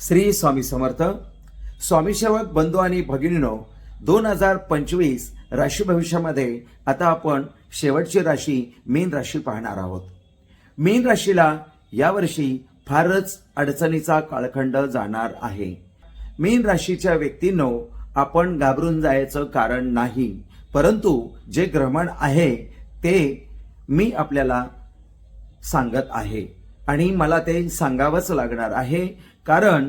श्री स्वामी समर्थ स्वामी सेवक बंधू आणि भगिनीनो दोन हजार पंचवीस राशी भविष्यामध्ये आता आपण शेवटची राशी मीन राशी पाहणार आहोत. मीन राशीला यावर्षी फारच अडचणीचा कालखंड जाणार आहे. मीन राशीच्या व्यक्तींनो आपण घाबरून जायचं कारण नाही परंतु जे ग्रहण आहे ते मी आपल्याला सांगत आहे. आणि मला ते सांगावंच लागणार आहे कारण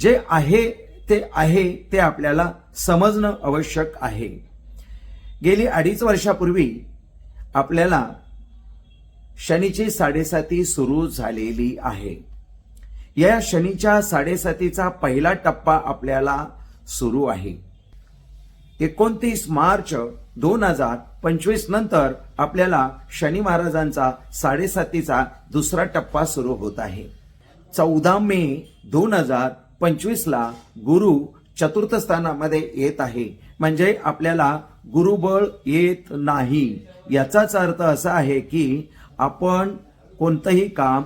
जे आहे ते आहे ते आपल्याला समजणं आवश्यक आहे. गेली अडीच वर्षापूर्वी आपल्याला शनीची साडेसाती सुरू झालेली आहे. या शनीच्या साडेसातीचा पहिला टप्पा आपल्याला सुरू आहे. एकोणतीस मार्च दोन हजार पंचवीस नंतर आपल्याला शनी महाराजांचा साडेसातीचा दुसरा टप्पा सुरू होत आहे. चौदा मे दोन हजार पंचवीसला गुरु चतुर्थ स्थानामध्ये येत आहे. म्हणजे आपल्याला गुरुबळ येत नाही. याचाच अर्थ असा आहे की आपण कोणतंही काम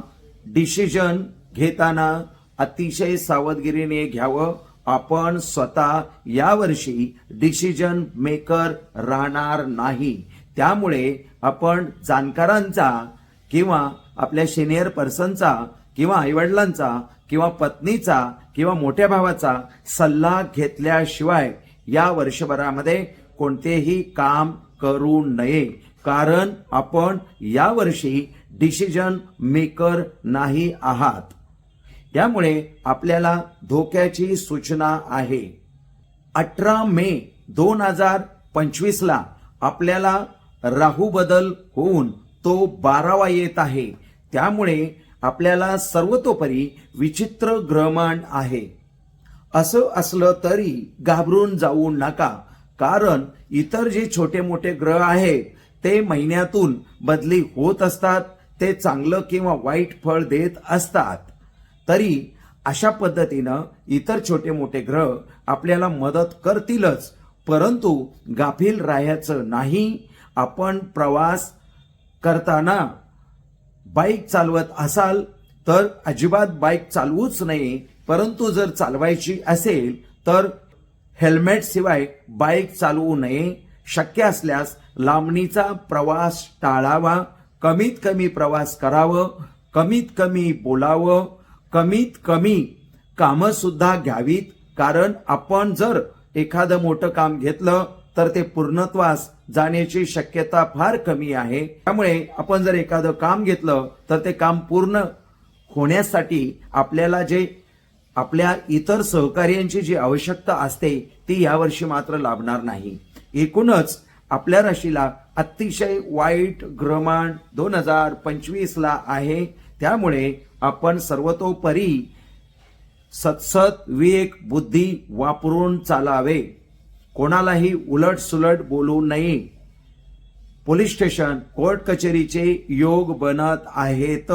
डिसिजन घेताना अतिशय सावधगिरीने घ्यावं. आपण स्वतः यावर्षी डिसिजन मेकर राहणार नाही. त्यामुळे आपण जाणकारांचा किंवा आपल्या सिनियर पर्सनचा किंवा आईवडिलांचा किंवा पत्नीचा किंवा मोठ्या भावाचा सल्ला घेतल्याशिवाय या वर्षभरामध्ये कोणतेही काम करू नये. कारण आपण यावर्षी डिसिजन मेकर नाही आहात. त्यामुळे आपल्याला धोक्याची सूचना आहे. अठरा मे दोन हजार पंचवीसला आपल्याला राहू बदल होऊन तो बारावा येत आहे. त्यामुळे आपल्याला सर्वतोपरी विचित्र ग्रहमान आहे. असं असलं तरी घाबरून जाऊ नका कारण इतर जे छोटे मोठे ग्रह आहेत ते महिन्यातून बदली होत असतात ते चांगलं किंवा वाईट फळ देत असतात. तरी अशा पद्धतीनं इतर छोटे मोठे ग्रह आपल्याला मदत करतीलच परंतु गाफील राहायचं नाही. आपण प्रवास करताना बाईक चालवत असाल तर अजिबात बाईक चालवूच नये. परंतु जर चालवायची असेल तर हेल्मेट शिवाय बाईक चालवू नये. शक्य असल्यास लांबणीचा प्रवास टाळावा. कमीत कमी प्रवास करावं. कमीत कमी बोलावं. कमीत कमी कामं सुद्धा घ्यावीत. कारण आपण जर एखादं मोठं काम घेतलं तर ते पूर्णत्वास जाण्याची शक्यता फार कमी आहे. त्यामुळे आपण जर एखादं काम घेतलं तर ते काम पूर्ण होण्यासाठी आपल्याला जे आपल्या इतर सहकार्यांची जी आवश्यकता असते ती यावर्षी मात्र लाभणार नाही. एकूणच आपल्या राशीला अतिशय वाईट ग्रमाण दोन हजार पंचवीसला आहे. त्यामुळे आपण सर्वतोपरी सतसत विवेक बुद्धी वापरून चालावे. कोणालाही उलट सुलट बोलू नये. पोलीस स्टेशन कोर्ट कचेरीचे योग बनत आहेत.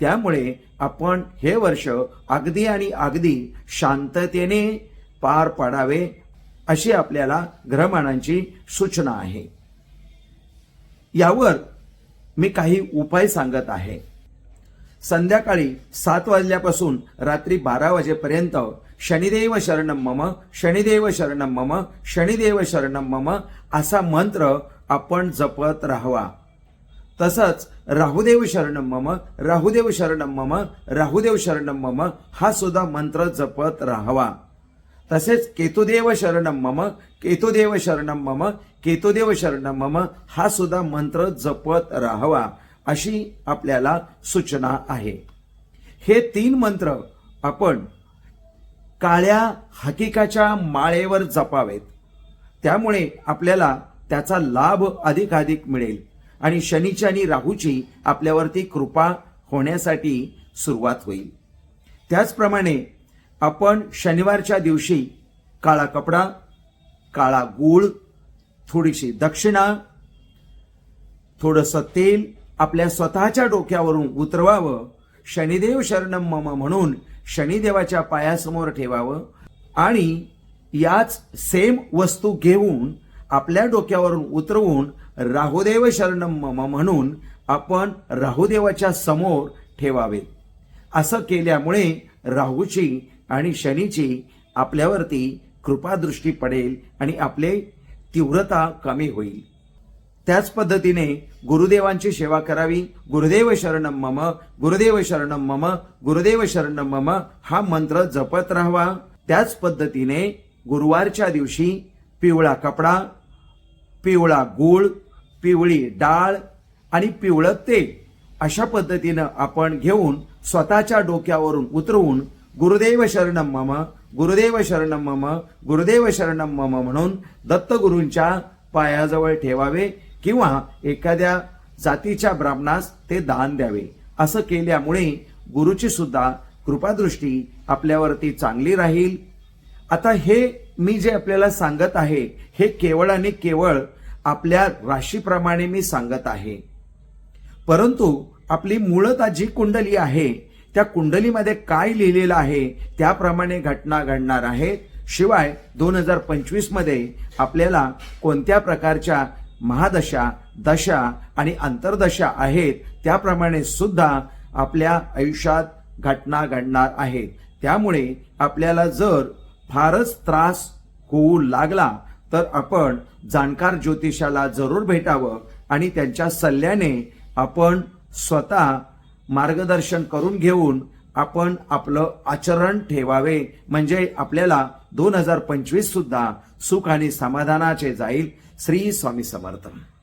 त्यामुळे आपण हे वर्ष अगदी आणि अगदी शांततेने पार पाडावे अशी आपल्याला ग्रहमानांची सूचना आहे. यावर मी काही उपाय सांगत आहे. संध्याकाळी सात वाजल्यापासून रात्री बारा वाजेपर्यंत शनिदेव शरणम मम शनिदेव शरणम मम शनिदेव शरणम मम असा मंत्र आपण जपत राहावा. तसंच राहुदेव शरणम मम राहुदेव शरणम मम राहुदेव शरणम मम हा सुद्धा मंत्र जपत राहावा. तसेच केतुदेव शरणम मम केतुदेव शरणम मम केतुदेव शरणम मम हा सुद्धा मंत्र जपत राहावा अशी आपल्याला सूचना आहे. हे तीन मंत्र आपण काळ्या हकीकाच्या माळेवर जपावेत. त्यामुळे आपल्याला त्याचा लाभ अधिकाधिक मिळेल. आणि शनीची आणि राहूची आपल्यावरती कृपा होण्यासाठी सुरुवात होईल. त्याचप्रमाणे आपण शनिवारच्या दिवशी काळा कपडा काळा गूळ थोडीशी दक्षिणा थोडंसं तेल आपल्या स्वतःच्या डोक्यावरून उतरवावं. शनिदेव शरणम मम म्हणून शनिदेवाच्या पायासमोर ठेवावं आणि याच सेम वस्तू घेऊन आपल्या डोक्यावरून उतरवून राहुदेव शरणम म्हणून आपण राहुदेवाच्या समोर ठेवावे असं केल्यामुळे राहूची आणि शनीची आपल्यावरती कृपादृष्टी पडेल आणि आपले तीव्रता कमी होईल. त्याच पद्धतीने गुरुदेवांची सेवा करावी. गुरुदेव शरणम मम गुरुदेव शरणम मम गुरुदेव शरणम मम हा मंत्र जपत राहावा. त्याच पद्धतीने गुरुवारच्या दिवशी पिवळा कपडा पिवळा गूळ पिवळी डाळ आणि पिवळं तेल अशा पद्धतीनं आपण घेऊन स्वतःच्या डोक्यावरून उतरवून गुरुदेव शरणम मम गुरुदेव शरणम मम गुरुदेव शरणम मम म्हणून दत्तगुरूंच्या पायाजवळ ठेवावे. किंवा एखाद्या जातीच्या ब्राह्मणास ते दान द्यावे. असं केल्यामुळे गुरुची सुद्धा कृपादृष्टी आपल्यावरती चांगली राहील. आता हे मी जे आपल्याला सांगत आहे हे केवळ आणि केवळ आपल्या राशीप्रमाणे मी सांगत आहे. परंतु आपली मूळता जी कुंडली आहे त्या कुंडलीमध्ये काय लिहिलेलं आहे त्याप्रमाणे घटना घडणार आहे. शिवाय दोन हजार पंचवीसमध्ये आपल्याला कोणत्या प्रकारच्या महादशा दशा आणि अंतर्दशा आहेत त्याप्रमाणे सुद्धा आपल्या आयुष्यात घटना घडणार आहेत. त्यामुळे आपल्याला जर फारच त्रास होऊ लागला तर आपण जाणकार ज्योतिषाला जरूर भेटावं आणि त्यांच्या सल्ल्याने आपण स्वतः मार्गदर्शन करून घेऊन आपण आपलं आचरण ठेवावे. म्हणजे आपल्याला दोन हजार पंचवीस सुद्धा सुख आणि समाधानाचे जाईल. श्री स्वामी समर्थ.